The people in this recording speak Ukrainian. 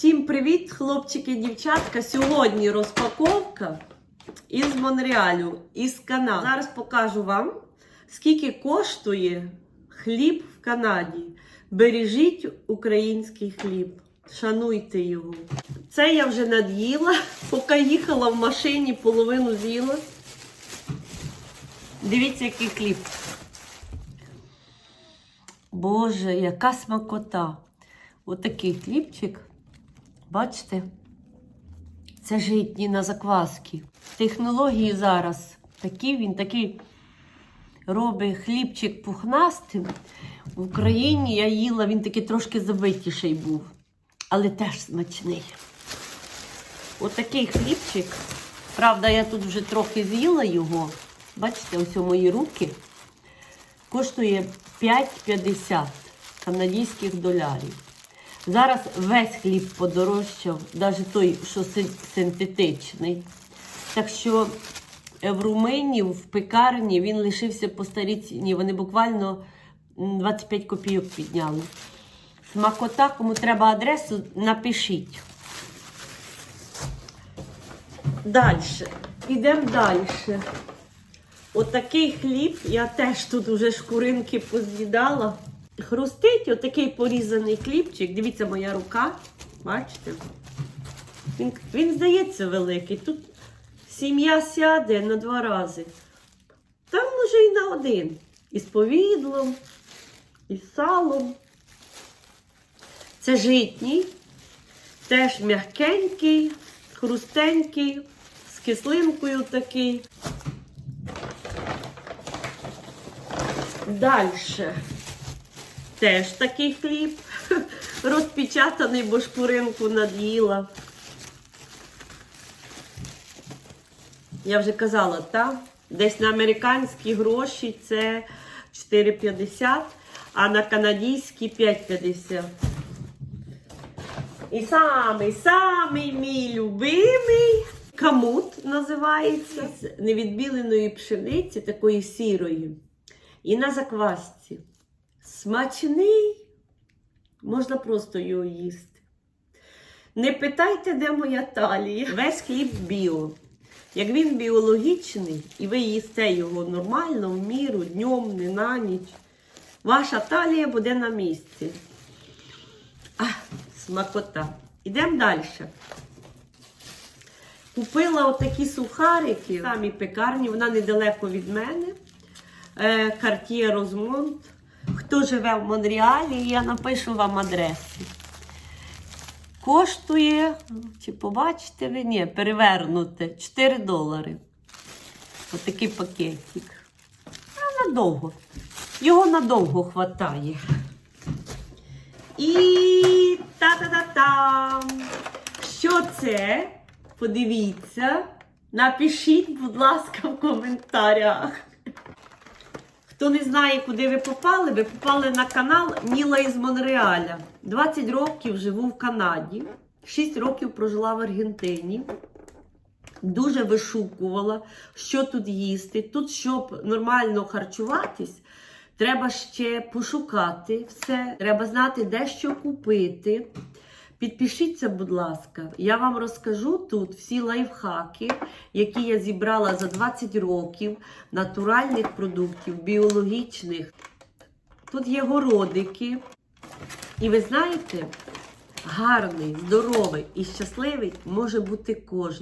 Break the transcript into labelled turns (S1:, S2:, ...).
S1: Всім привіт, хлопчики і дівчатка. Сьогодні розпаковка із Монреалю, із Канади. Зараз покажу вам, скільки коштує хліб в Канаді. Бережіть український хліб, шануйте його. Це я вже над'їла, поки їхала в машині, половину з'їла. Дивіться, який хліб. Боже, яка смакота! Отакий хлібчик. Бачите? Це житні на закваски. Технології зараз такі, він такий робить хлібчик пухнастим. В Україні я їла, він такий трошки забитіший був, але теж смачний. Отакий хлібчик. Правда, я тут вже трохи з'їла його. Бачите, ось у мої руки. Коштує 5,50 канадських доларів. Зараз весь хліб подорожчав, навіть той, що синтетичний. Так що е, в Румунії, в пекарні, він лишився по старій ціні. Вони буквально 25 копійок підняли. Смакота, кому треба адресу, напишіть. Далі. Підемо далі. Отакий хліб, я теж тут уже шкуринки поз'їдала. Хрустить отакий порізаний хлібчик. Дивіться, моя рука. Бачите? Він, він здається великий. Тут сім'я сяде на два рази. Там може і на один. І з повідлом, і з салом. Це житній, теж м'якенький, хрустенький, з кислинкою такий. Далі. Теж такий хліб. Розпечатаний, бо шкуринку над'їла. Я вже казала, так? Десь на американські гроші це 4,50, а на канадські 5,50. І самий, самий мій любимий камут називається з невідбіленої пшениці, такої сірої. І на заквасці. Смачний, можна просто його їсти. Не питайте, де моя талія. Весь хліб біо. Як він біологічний, і ви їсте його нормально, в міру, днем, не на ніч, ваша талія буде на місці. А, смакота. Ідемо далі. Купила отакі сухарики в самій пекарні, вона недалеко від мене. Е, Cartier Розмонт. Хто живе в Монреалі, я напишу вам адресу. Коштує, чи побачите ви? Ні, перевернуте 4 долари. Отакий пакетик. А надовго. Його надовго хватає. І та-та-та-там! Що це? Подивіться. Напишіть, будь ласка, в коментарях. Хто не знає, куди ви попали, ви попали на канал Ніла із Монреаля. 20 років живу в Канаді, 6 років прожила в Аргентині. Дуже вишукувала, що тут їсти. Тут, щоб нормально харчуватись, треба ще пошукати все. Треба знати, де що купити. Підпишіться, будь ласка, я вам розкажу тут всі лайфхаки, які я зібрала за 20 років натуральних продуктів, біологічних. Тут є городики. І ви знаєте, гарний, здоровий і щасливий може бути кожен.